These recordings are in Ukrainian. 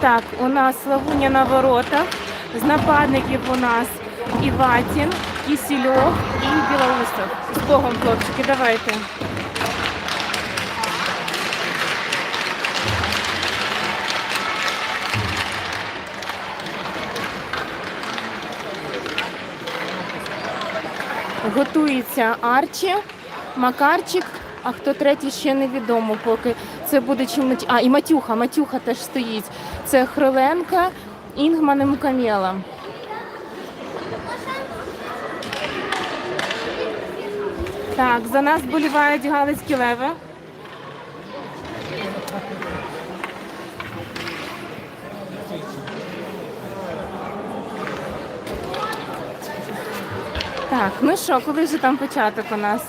так, у нас Славуня на воротах. З нападників у нас Іватін, Кісільов і Білоусов. З Богом, хлопчики, давайте. Готується Арчі, Макарчик, а хто третій ще невідомо поки. Це буде чи А, і Матюха, Матюха теж стоїть. Це Хриленка, Інгман і. Так, за нас болівають Галицькі леви. Так, ну що, коли вже там початок у нас?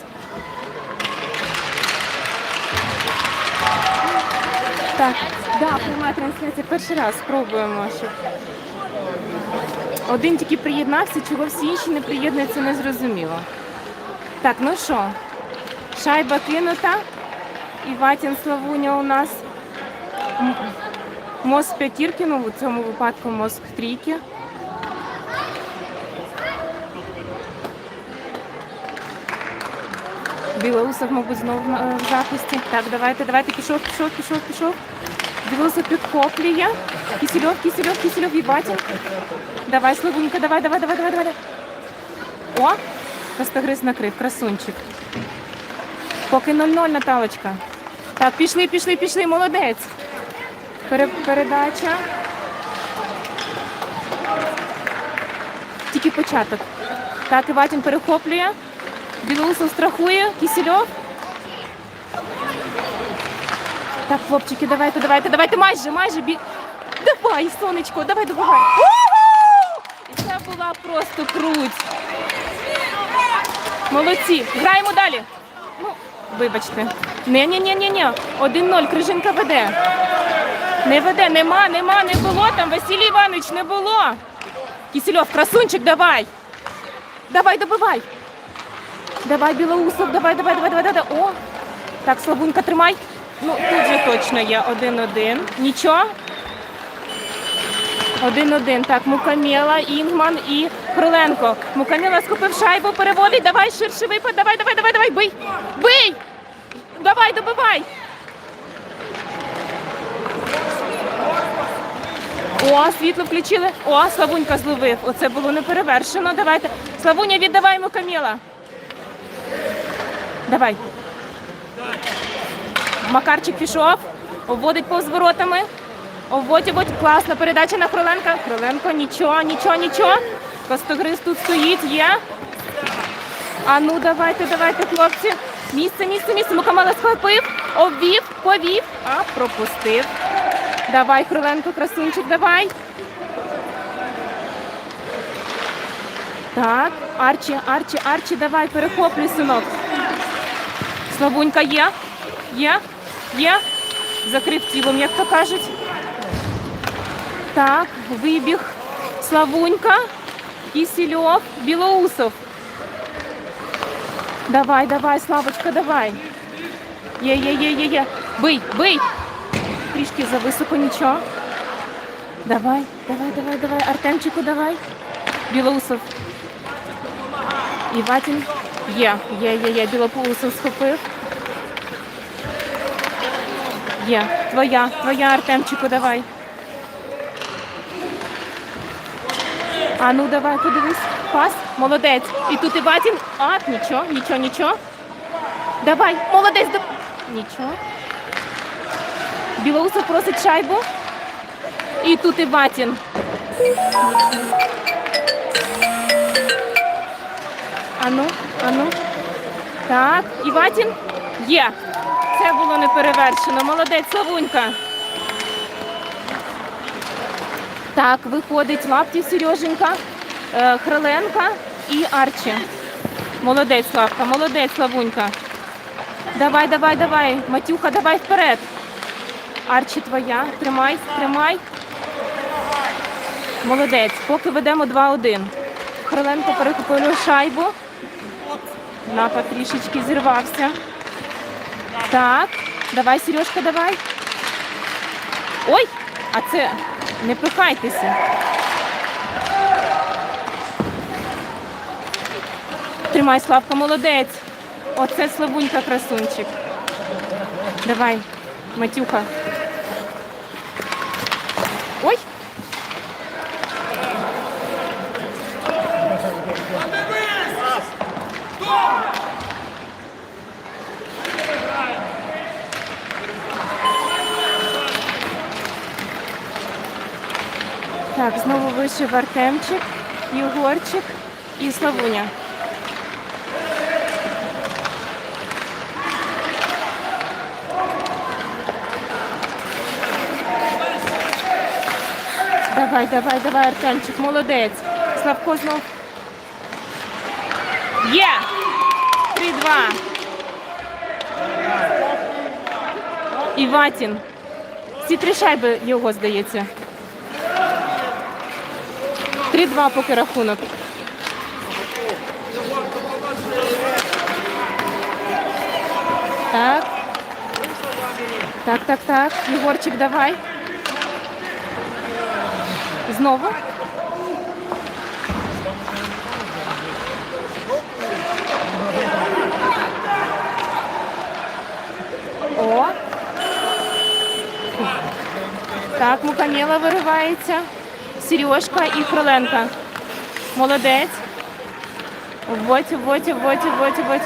Так, да, пряма трансляція перший раз спробуємо. Щоб... Один тільки приєднався, чого всі інші не приєднуються, не зрозуміло. Так, ну що, шайба кинута. І Ватін Славуня у нас. М- Мост п'ятірки, ну в цьому випадку мост трійки. Білоусов, мабуть, знову в захисті. Так, давайте, давайте, пішов, пішов, пішов, пішов. Білоусов підхоплює. Кисельов, Кисельов, Кисельов і Давай, Славунька, давай, давай, давай, давай, давай. О, Костогриз накрив, красунчик. Поки 0-0, Наталочка. Так, пішли, пішли, пішли, молодець. Передача. Тільки початок. Так, Іватін перехоплює. Білоусов страхує. Кисельов. Так, хлопчики, давайте, давайте, давайте, майже, майже. Бі... Давай, сонечко, давай. Уху! І це була просто круть. Молодці. Граємо далі. Ну, вибачте. ні ні ні ні ні 1-0, Крижинка веде. Не веде, нема, нема, не було там. Василій Іванович, не було. Кисельов, красунчик, давай. Давай, добивай. Давай, Білоусов, давай, давай, давай, давай, давай. О! Так, Славунька, тримай. Ну, тут же точно є один-один. Нічого. Один-один. Так, Мукамєла, Інгман і Хроленко. Мукамєла схопив шайбу, переводить. Давай, ширший випад. Давай, давай, давай, давай, бий. Бий! Давай, добивай. О, світло включили. О, Славунька зловив. Оце було неперевершено. Давайте. Славуня, віддавай Мукамєла. Давай. Макарчик пішов, обводить повз воротами. Обводь, обводь. Класна передача на Хроленка. Хроленко, нічого, нічого, нічого. Костогриз тут стоїть, є. А ну давайте, давайте, хлопці. Місце, місце, місце. Мукамела схопив, обвів, повів, а пропустив. Давай, Хроленко, красунчик, давай. Так, Арчі, Арчі, Арчі, давай, перехоплюй, синок. Славунька є? Є? Є? Закрив тілом, як то кажуть. Так, вибіг. Славунька, Кісільов, Білоусов. Давай, давай, Славочка, давай. Є, є, є, є, є. Бий, бий. Трішки зависоко, нічого. Давай, давай, давай, давай. Артемчику, давай. Білоусов. Іватін. Є, є, є, є. Білоусов схопив. Є. Твоя, твоя, Артемчику, давай. А ну давай, подивись. Пас. Молодець. І тут Іватін. А, нічого, нічого, нічого. Давай, молодець. да- Нічого. Білоусов просить шайбу. І тут і Іватін. Ану, ану. Так, Іватін. Є. Це було неперевершено. Молодець, Славунька. Так, виходить Лаптів Сереженька, е, Хриленка і Арчі. Молодець, Славка, молодець, Славунька. Давай, давай, давай. Матюха, давай вперед. Арчі твоя. Тримай, тримай. Молодець. Поки ведемо 2-1. Хриленко перехопив шайбу. Напад трішечки зірвався. Так, давай, Сережка, давай. Ой, а це Не пихайтеся. Тримай, Славка, молодець. Оце Славунька красунчик. Давай, Матюха. Ой! Так, знову вийшов Артемчик, Єгорчик і Славуня. Давай, давай, давай, Артемчик, молодець. Славко знов. Є! 3-2. Іватін. Всі три шайби його, здається. 3-2 поки рахунок. Так. Так, так, так. Єгорчик, давай. Знову. О. Так, Мукамєла виривається. Сережка і Кроленка. Молодець. Вот, вот, вот, вот, вот.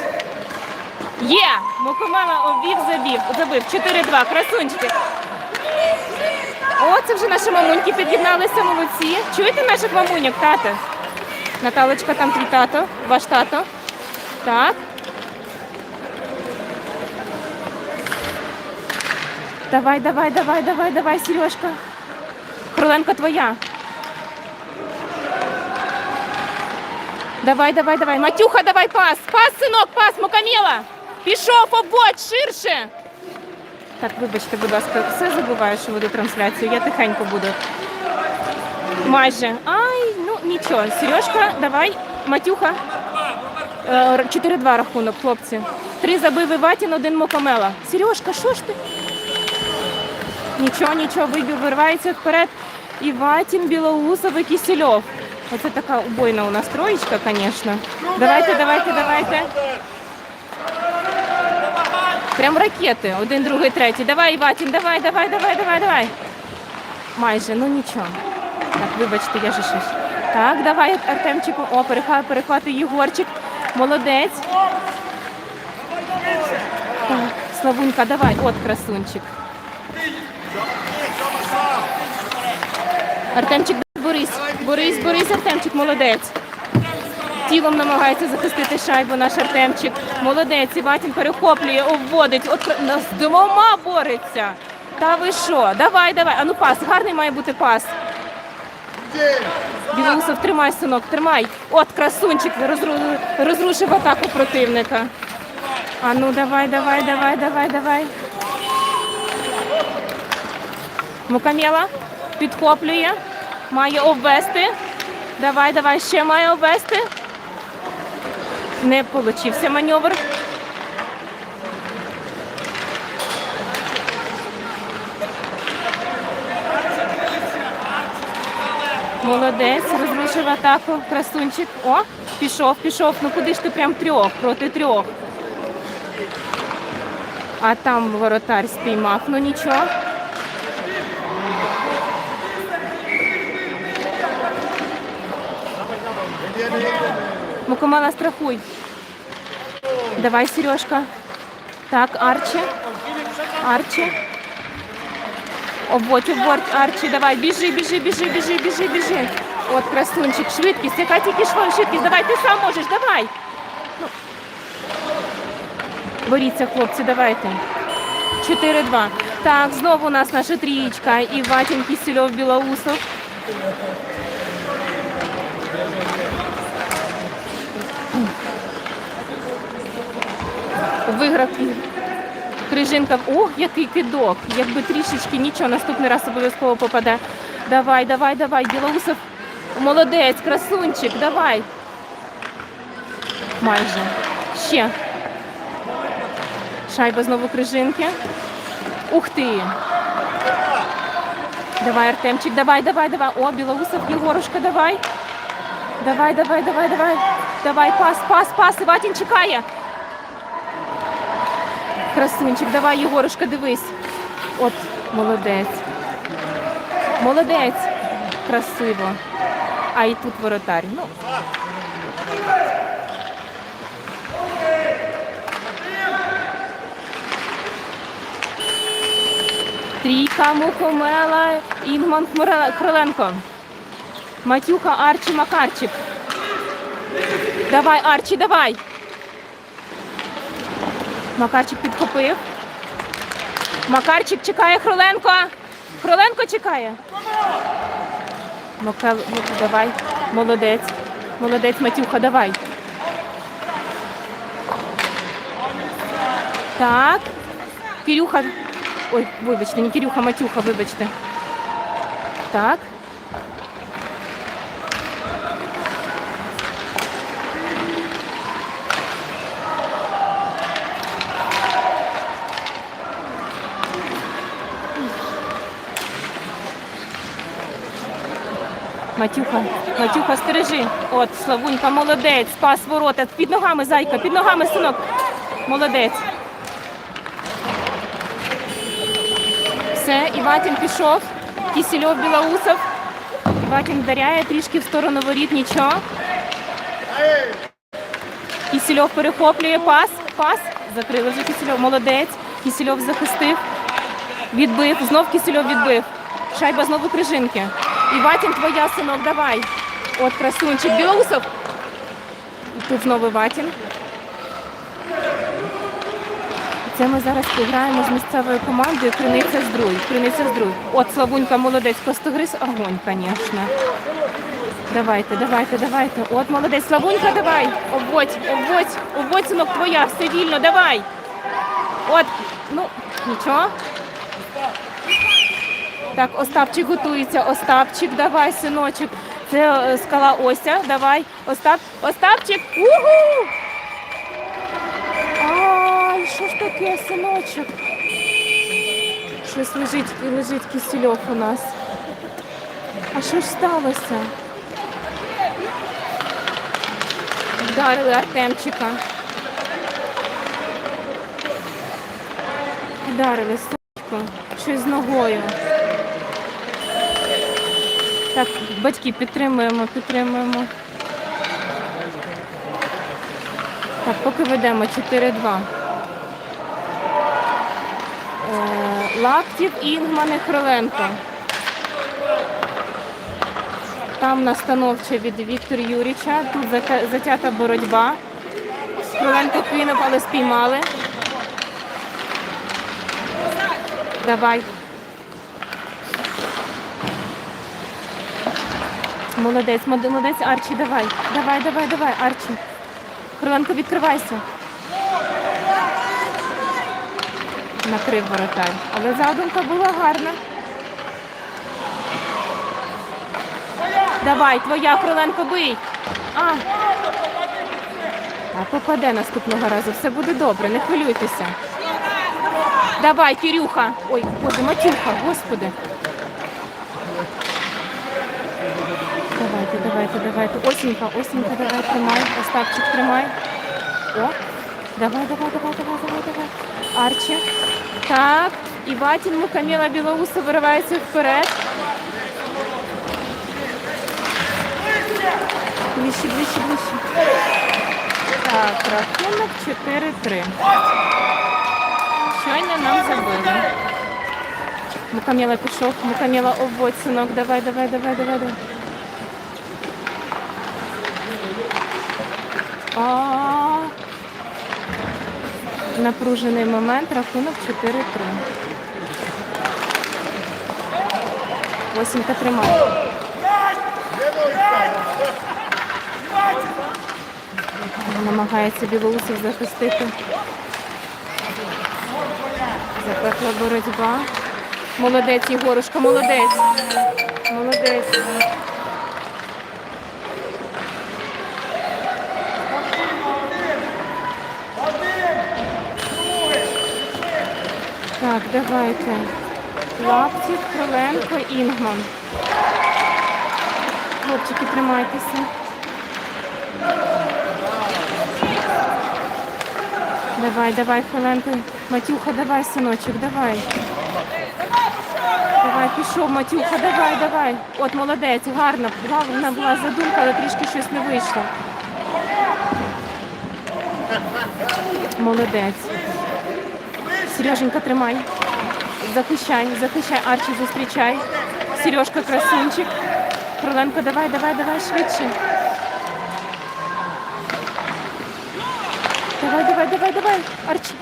Є! Мукамела обвів, забів. Забив. 4-2. Красунчики. О, це вже наші мамуньки під'єдналися, молодці. Чуєте наших мамуньок, тато? Наталочка, там твій тато, ваш тато. Так. Давай, давай, давай, давай, давай, Сережка. Кроленко твоя. Давай, давай, давай. Матюха, давай пас. Пас, синок, пас, Мукамєла. Пішов обводь, ширше. Так, вибачте, будь ласка, все забуваю, що веду трансляцію. Я тихенько буду. Майже. Ай, ну нічого. Сережка, давай, Матюха. Е, 4-2 рахунок, хлопці. Три забив Іватін, один Мокомела. Сережка, що ж ти? Нічого, нічого, вибір виривається вперед. Іватін, Білоусов і Кісельов. Оце така убойна у нас троєчка, звісно. Давайте, давайте, давайте. Прям ракети. Один, другий, третій. Давай, Іватін, давай, давай, давай, давай, давай. Майже, ну нічого. Так, вибачте, я же щось. Так, давай, Артемчику. О, перехват, Єгорчик. Молодець. Так, Славунька, давай. От красунчик. Артемчик, Борись, борись, Артемчик, молодець. Тілом намагається захистити шайбу наш Артемчик. Молодець, Іватін перехоплює, обводить. От з двома бореться. Та ви що? Давай, давай. Ану пас. Гарний має бути пас. Білоусов, тримай, синок, тримай. От красунчик розру- розрушив атаку противника. А ну давай, давай, давай, давай, давай. Мукамєла підхоплює, має обвести. Давай, давай, ще має обвести. Не получився маневр. Молодець, розрушив атаку. Красунчик. О, пішов, пішов. Ну куди ж ти прям трьох проти трьох? А там воротар спіймав. Ну нічого. Мукомала, страхуй. Давай, Сережка. Так, Арчі. Арчі. Обводь, обводь, Арчі, давай, біжи, біжи, біжи, біжи, біжи, біжи. От красунчик, швидкість, яка тільки швидкість, давай, ти сам можеш, давай. Ну. Боріться, хлопці, давайте. 4-2. Так, знову у нас наша трієчка. Іватін, Кісельов, Білоусов. Виграв Крижинка. Ох, який кидок. Якби трішечки нічого, наступний раз обов'язково попаде. Давай, давай, давай. Білоусов. Молодець, красунчик, давай. Майже. Ще. Шайба знову крижинки. Ух ти. Давай, Артемчик, давай, давай, давай. О, Білоусов, Єгорушка, давай. Давай, давай, давай, давай. Давай, пас, пас, пас. Іватін чекає. Красунчик, давай, Єгорушка, дивись. От, молодець. Молодець. Красиво. А і тут воротар. Ну. Трійка, Мухомела, Інгман Хмирела- Матюха, Арчі, Макарчик. Давай, Арчі, давай. Макарчик підхопив. Макарчик чекає Хроленко. Хроленко чекає. Макал, ну, давай. Молодець. Молодець, Матюха, давай. Так. Кирюха. Ой, вибачте, не Кирюха, Матюха, вибачте. Так. Матюха, Матюха, стережи. От, Славунька, молодець, спас ворота. Під ногами, зайка, під ногами, синок. Молодець. Все, Іватін пішов. Кісільов Білоусов. Іватін вдаряє трішки в сторону воріт, нічого. Кісільов перехоплює пас. Пас. Закрили вже Кісільов. Молодець. Кісільов захистив. Відбив. Знов Кісільов відбив. Шайба знову крижинки. Іватін, твоя синок, давай. От красунчик. Білоусов. І тут знову Іватін. Це ми зараз пограємо з місцевою командою Криниця Здруй. Криниця Здруй. От Славунька молодець, Костогриз, огонь, звісно. Давайте, давайте, давайте. От молодець, Славунька, давай. Обводь, обводь, обводь, синок твоя, все вільно, давай. От, ну, нічого. Так, Остапчик готується. Остапчик, давай, синочок. Це е, скала Ося. Давай. Остап, Остапчик. Угу! Ай, що ж таке, синочок? Щось лежить, лежить кисельок у нас. А що ж сталося? Вдарили Артемчика. Вдарили сучку. Щось з ногою. Так, батьки підтримуємо, підтримуємо. Так, поки ведемо 4-2. Е, Лаптів, Інгман і Хриленко. Там настановче від Віктора Юріча. Тут затята боротьба. Хриленко кинув, але спіймали. Давай. Молодець, молодець, Арчі, давай. Давай, давай, давай, Арчі. Хриленко, відкривайся. Накрив воротар. Але задумка була гарна. Давай, твоя Хриленко, бий. А. А попаде наступного разу. Все буде добре, не хвилюйтеся. Давай, Кирюха. Ой, боже, Матюха, господи. Давайте, давайте. Осінька, осінька, давай, тримай. Остапчик, тримай. О, давай, давай, давай, давай, давай, давай. Арчі. Так, Іватін Мукаміла Білоуса виривається вперед. Ближче, ближче, ближче. Так, рахунок 4-3. Щойно нам забили. Мукаміла пішов, Мукаміла обводь, синок, давай, давай, давай, давай, давай. А, Напружений момент, рахунок 4-3. Восімка тримає. Намагається білоусів захистити. Запекла боротьба. Молодець, Єгорушка, молодець. Молодець. Так, давайте. Лаптів, Кроленко, Інгман. Хлопчики, тримайтеся. Давай, давай, Хвиленко. Матюха, давай, синочок, давай. Давай, пішов, Матюха, давай, давай. От молодець, гарно. Гарна була задумка, але трішки щось не вийшло. Молодець. Сереженька, тримай. Захищай, захищай, Арчі, зустрічай. Сережка, красунчик. Кроленко, давай, давай, давай, швидше. Давай, давай, давай, давай, Арчі.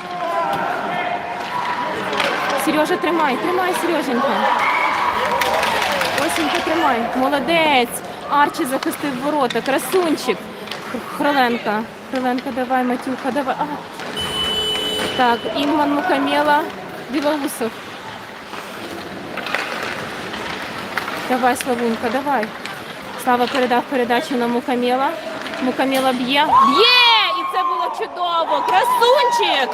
Сережа, тримай, тримай, Сереженька. Осінька, тримай. Молодець. Арчі захистив ворота. Красунчик. Хроленка. Хроленка, давай, Матюха, давай. А. Так, Інгман Мукамела, Білоусов. Давай, Славунька, давай. Слава передав передачу на Мукамела. Мукамела б'є. Б'є! І це було чудово! Красунчик!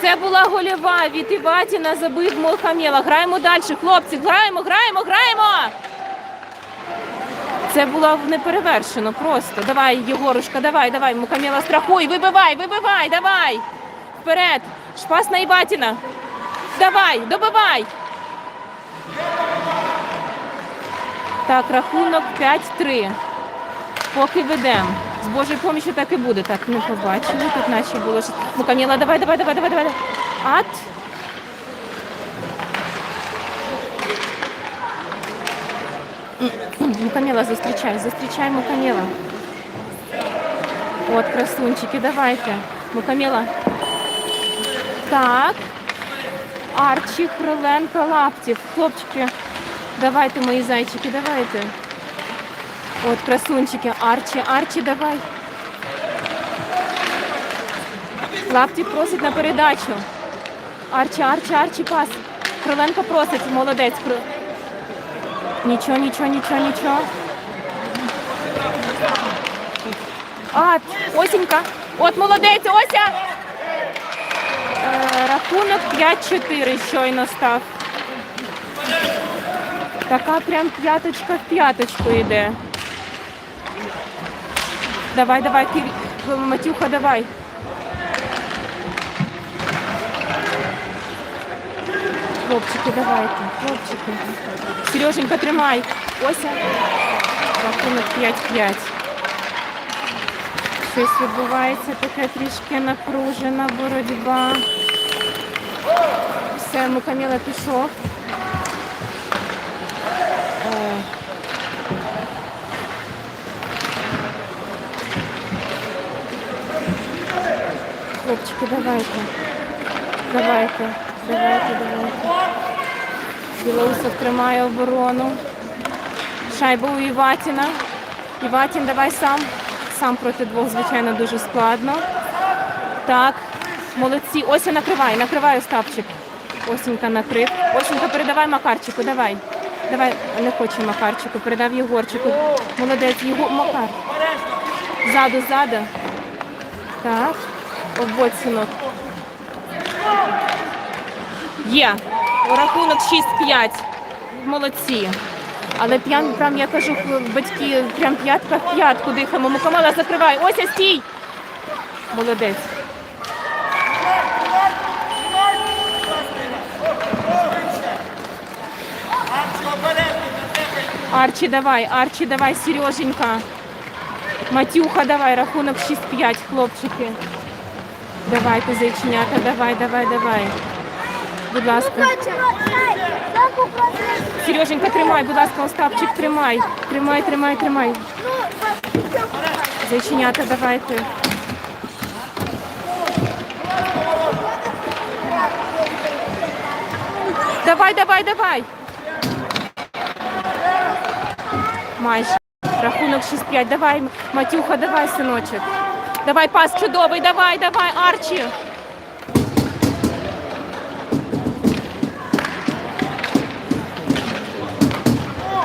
Це була гольова від Іватіна забив Мухамела. Граємо далі, хлопці, граємо, граємо, граємо! Це було неперевершено просто. Давай, Єгорушка, давай, давай, Мукамела, страхуй, вибивай, вибивай, давай! Вперед! Шпас на Іватіна! Давай, добивай! Так, рахунок 5-3. Поки ведемо. З Божою помічю так і буде. Так, не побачили. Тут наче було щось. Мукаміла, давай, давай, давай, давай, давай. Ат. Мукаміла, зустрічай, зустрічай Мукаміла. От, красунчики, давайте. Мукаміла. Так. Арчі, Хроленко, Лаптів. Хлопчики, давайте, мої зайчики, давайте. От, красунчики, Арчі, Арчі, давай. Лаптів просить на передачу. Арчі, Арчі, Арчі, пас. Кроленко просить, молодець. Нічого, нічого, нічого, нічого. А, Осінька. От молодець, Ося. Рахунок 5-4 щойно став. Така прям п'яточка в п'яточку йде. Давай, давай, Кир... Матюха, давай. Хлопчики, давайте, хлопчики. Сереженька, тримай. Ося. Рахунок 5-5. Щось відбувається, таке трішки напружена боротьба. Все, Мукаміла пішов. Е, Хлопчики, давайте. Давайте, давайте, давайте. Білоусов тримає оборону. Шайба у Іватіна. Іватін, давай сам. Сам проти двох, звичайно, дуже складно. Так, молодці. Ося накривай, накривай Остапчик. Осінька накрив. Осінька, передавай Макарчику, давай. Давай, не хоче Макарчику, передав Єгорчику. Молодець, Єгор, Макар. Ззаду, ззаду. Так, обводь синок. Є. Рахунок 6-5. Молодці. Але п'ян, прям я кажу, батьки, прям п'ятка в п'ятку дихаємо. Мукамала закривай. Ося, стій! Молодець. Арчі, давай, Арчі, давай, Сереженька. Матюха, давай, рахунок 6-5, хлопчики. Давайте, зайченята, давай, давай, давай. Будь ласка. Сереженька, тримай, будь ласка, Остапчик, тримай. Тримай, тримай, тримай. Зайченята, давайте. Давай, давай, давай. Майже. Рахунок 6-5. Давай, Матюха, давай, синочок. Давай, пас чудовий, давай, давай, Арчі.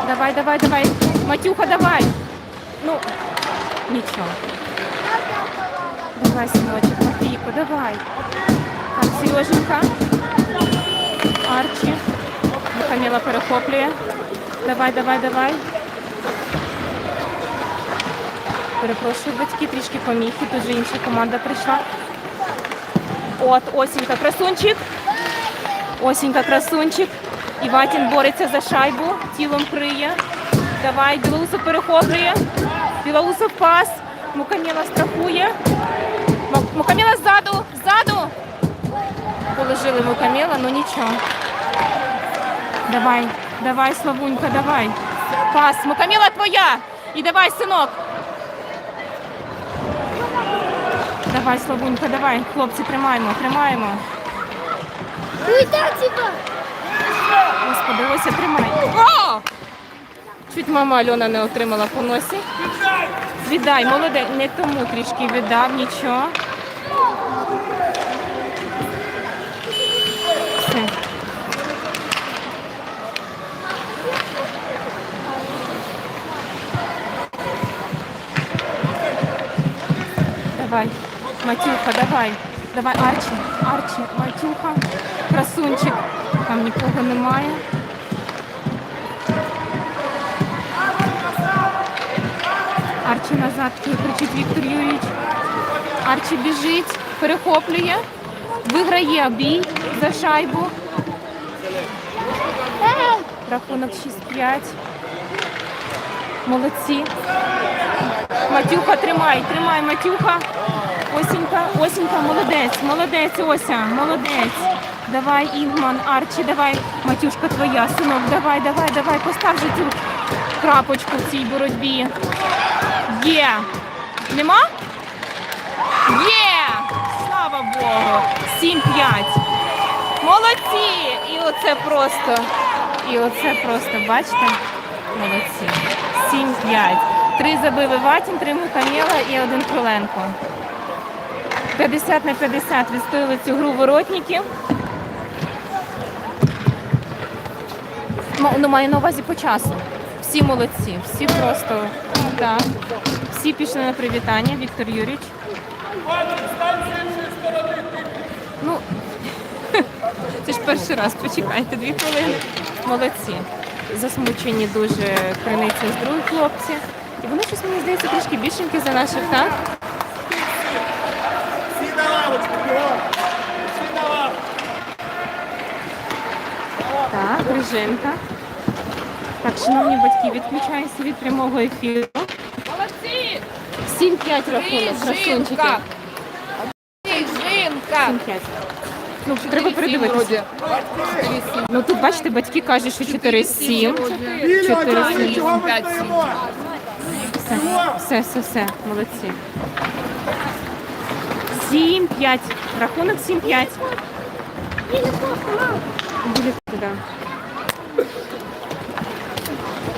Давай, давай, давай. Матюха, давай. Ну, нічого. Давай, синочок, Матвійко, давай. Так, Сереженька. Арчі. Мухаміла перехоплює. Давай, давай, давай. Перепрошую, батьки, трішки поміхи. Тут же інша команда прийшла. От, Осінька, красунчик. Осінька, красунчик. Іватін бореться за шайбу, тілом криє. Давай, Білоусов перехоплює. Білоусов пас. Мукаміла страхує. Му- Мукаміла ззаду, ззаду. Положили Мукаміла, ну нічого. Давай, давай, Славунька, давай. Пас, Мукаміла твоя. І давай, синок. Давай, Славунька, давай. Хлопці, тримаємо, тримаємо. Господи, Ося, тримай. О! Чуть мама Альона не отримала по носі. Віддай, молодець. Не тому трішки віддав, нічого. Все. Давай, Матюха, давай. Давай, Арчі, Арчі, Матюха, красунчик. Там нікого немає. Арчі назад кричить Віктор Юрійович. Арчі біжить, перехоплює, виграє бій за шайбу. Рахунок 6-5. Молодці. Матюха, тримай, тримай, Матюха. Осінька, Осінька, молодець, молодець, Ося, молодець. Давай, Інгман, Арчі, давай, Матюшка твоя, синок, давай, давай, давай, постав же цю крапочку в цій боротьбі. Є. Нема? Є! Слава Богу! 7-5. Молодці! І оце просто. І оце просто, бачите? Молодці. 7-5. Три забили Ватін, три Мукамєла і один Кроленко. 50 на 50 відстояли цю гру воротників. Ну, маю на увазі по часу. Всі молодці, всі просто так. Всі пішли на привітання, Віктор Юрійович. Ну, це ж перший раз, почекайте, дві хвилини. Молодці. Засмучені дуже криниця з других хлопці. І вони щось, мені здається, трішки більшенькі за наших, так? Всі на лавочку, бігом! Всі на лавочку! Так, Риженка. Так, шановні батьки, відключаюся від прямого ефіру. Молодці! 7-5 рахунок, красунчики. Жінка! 7-5. Ну, треба передивитися. Ну тут бачите, батьки кажуть, що 4-7. Вільно, Чотири, Джані, сім, чого ми стоїмо? Все, все, все, все, молодці. 7-5. Рахунок 7-5. Білі мам. Буде туди.